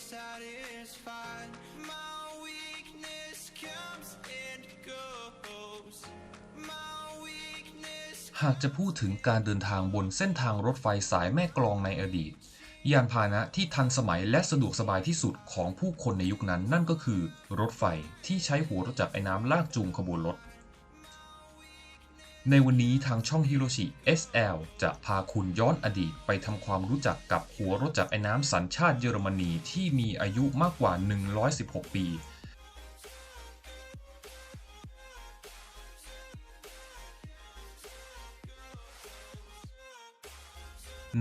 satisfied. My weakness comes and goes. My หากจะพูดถึงการเดินทางบนเส้นทางรถไฟสายแม่กลองในอดีต ยานพาหนะที่ทันสมัยและสะดวกสบายที่สุดของผู้คนในยุคนั้นนั่นก็คือ รถไฟที่ใช้หัวรถจักรไอ้น้ำลากจูงขบวนรถ ในวันนี้ทางช่องฮิโรชิ SL จะพาคุณย้อนอดีตไปทำความรู้จักกับหัวรถจักรไอ้น้ำสัญชาติเยอรมนีที่มีอายุมากกว่า 116 ปี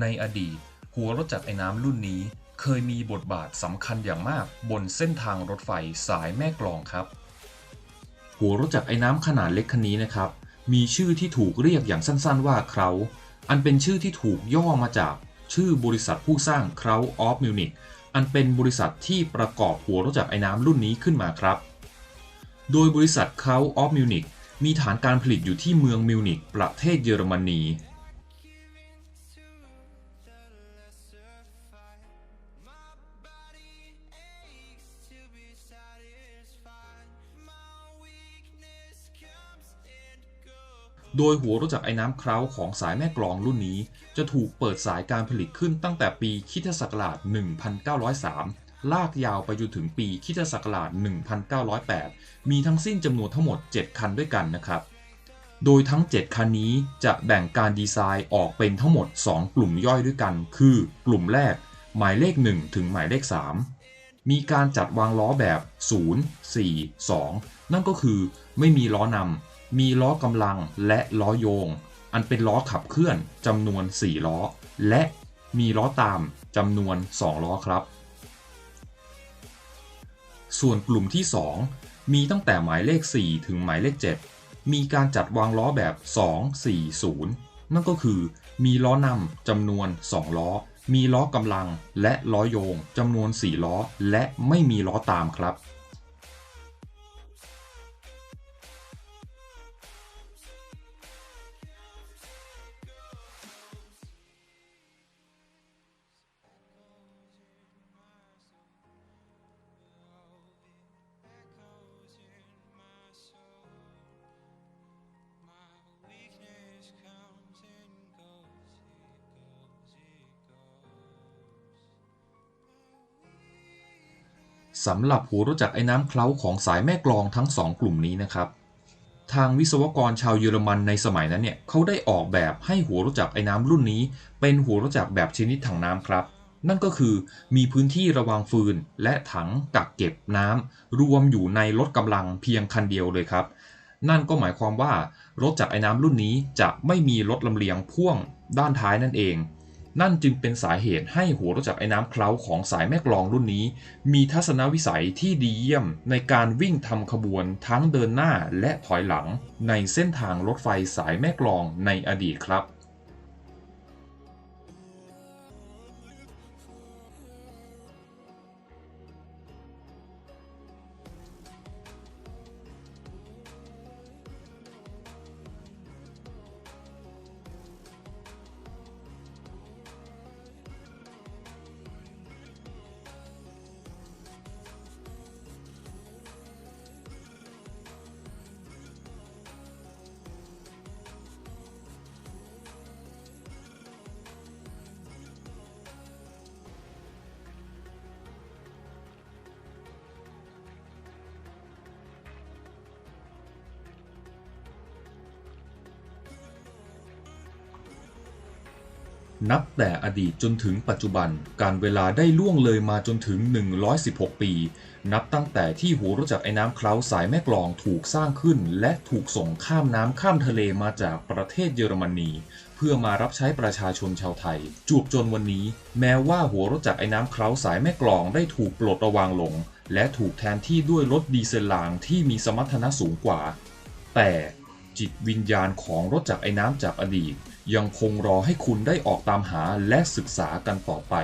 ในอดีต หัวรถจักรไอ้น้ำรุ่นนี้เคยมีบทบาทสำคัญอย่างมากบนเส้นทางรถไฟสายแม่กลองครับ หัวรถจักรไอ้น้ำขนาดเล็กคันนี้นะครับ มีชื่อที่ถูกเรียกอย่างสั้นๆว่าเคราอันเป็นชื่อที่ถูกย่อมาจากชื่อบริษัทผู้สร้างเคราออฟมิวนิกอันเป็นบริษัทที่ประกอบหัวรถจักรไอ้น้ำรุ่นนี้ขึ้นมาครับ โดยบริษัทเคราออฟมิวนิกมีฐานการผลิตอยู่ที่เมืองมิวนิกประเทศเยอรมนี โดยหัวรถจักรไอ้น้ำเคราของสายแม่กลองรุ่นนี้ จะถูกเปิดสายการผลิตขึ้นตั้งแต่ปีคริสตศักราช 1903 ลากยาวไปจนถึงปีคริสตศักราช 1908 มีทั้งสิ้นจำนวนทั้งหมด 7 คันด้วยกันนะครับ โดยทั้ง 7 คันนี้จะแบ่งการดีไซน์ออกเป็นทั้งหมด 2 กลุ่มย่อยด้วยกัน คือกลุ่มแรก หมายเลข 1 ถึงหมายเลข 3 มีการจัดวางล้อแบบ 0 4 2 นั่นก็คือไม่มีล้อนำ มีล้อกำลังและล้อโยง อันเป็นล้อขับเคลื่อนจำนวน 4 ล้อ และมีล้อตามจำนวน 2 ล้อครับ ส่วนกลุ่มที่ 2 มีตั้งแต่หมายเลข 4 ถึงหมายเลข 7 มีการจัดวางล้อแบบ 2 4 0 นั่นก็คือมีล้อนำจำนวน 2 ล้อ มีล้อกำลังและล้อโยงจำนวน 4 ล้อ และไม่มีล้อตามครับ สำหรับหัวรถจักรไอ้น้ำเคล้าของสายแม่กลองทั้ง2กลุ่มนี้นะครับ ทางวิศวกรชาวเยอรมันในสมัยนั้นเนี่ยเขาได้ออกแบบให้หัวรถจักรไอ้น้ำรุ่นนี้ เป็นหัวรถจักรแบบชนิดถังน้ำครับ นั่นก็คือมีพื้นที่ระวางฟืน และถังกักเก็บน้ำรวมอยู่ในรถกำลังเพียงคันเดียวเลยครับ นั่นก็หมายความว่ารถจักรไอ้น้ำรุ่นนี้จะไม่มีรถลำเลียงพ่วงด้านท้ายนั่นเอง นั่นจึงเป็นสาเหตุให้หัวรถจักรไอ้น้ำเคล้าของสายแม่กลองรุ่นนี้ มีทัศนวิสัยที่ดีเยี่ยมในการวิ่งทำขบวนทั้งเดินหน้าและถอยหลัง ในเส้นทางรถไฟสายแม่กลองในอดีตครับ นับแต่อดีตจนถึงปัจจุบัน การเวลาได้ล่วงเลยมาจนถึง 116 ปี นับตั้งแต่ที่หัวรถจักรไอ้น้ำเคล้าสายแม่กลองถูกสร้างขึ้น และถูกส่งข้ามน้ำข้ามทะเลมาจากประเทศเยอรมนี เพื่อมารับใช้ประชาชนชาวไทยจูบจนวันนี้ แม้ว่าหัวรถจักรไอ้น้ำเคล้าสายแม่กลองได้ถูกปลดระวางลง และถูกแทนที่ด้วยรถดีเซลรางที่มีสมรรถนะสูงกว่า แต่จิตวิญญาณของรถจักรไอ้น้ำจากอดีตยังคงรอให้คุณได้ออกตามหาและศึกษากันต่อไป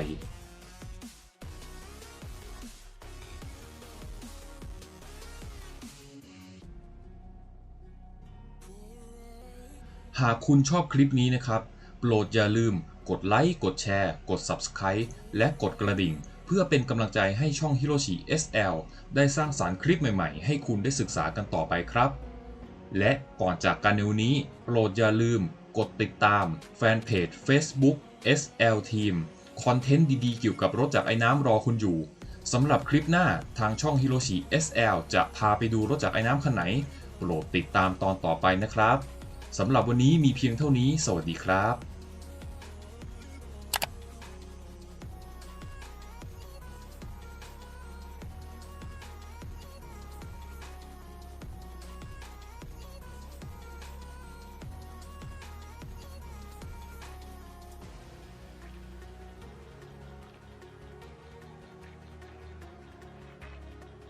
หากคุณชอบคลิปนี้นะครับ โปรดอย่าลืมกดไลค์ กดแชร์ กด Subscribe และกดกระดิ่ง เพื่อเป็นกำลังใจให้ช่อง Hiroshi SL ได้สร้างสารรค์คลิปใหม่ๆ ให้คุณได้ศึกษากันต่อไปครับ และก่อนจากกันในวันนี้ โปรดอย่าลืม กดติดตามแฟนเพจ Facebook SL Team คอนเทนต์ดีๆ เกี่ยวกับรถจากไอ้น้ำรอคุณอยู่สำหรับคลิปหน้าทางช่อง Hiroshi SL จะพาไปดูรถจากไอ้น้ำคันไหน โปรดติดตามตอนต่อไปนะครับสำหรับวันนี้มีเพียงเท่านี้ สวัสดีครับ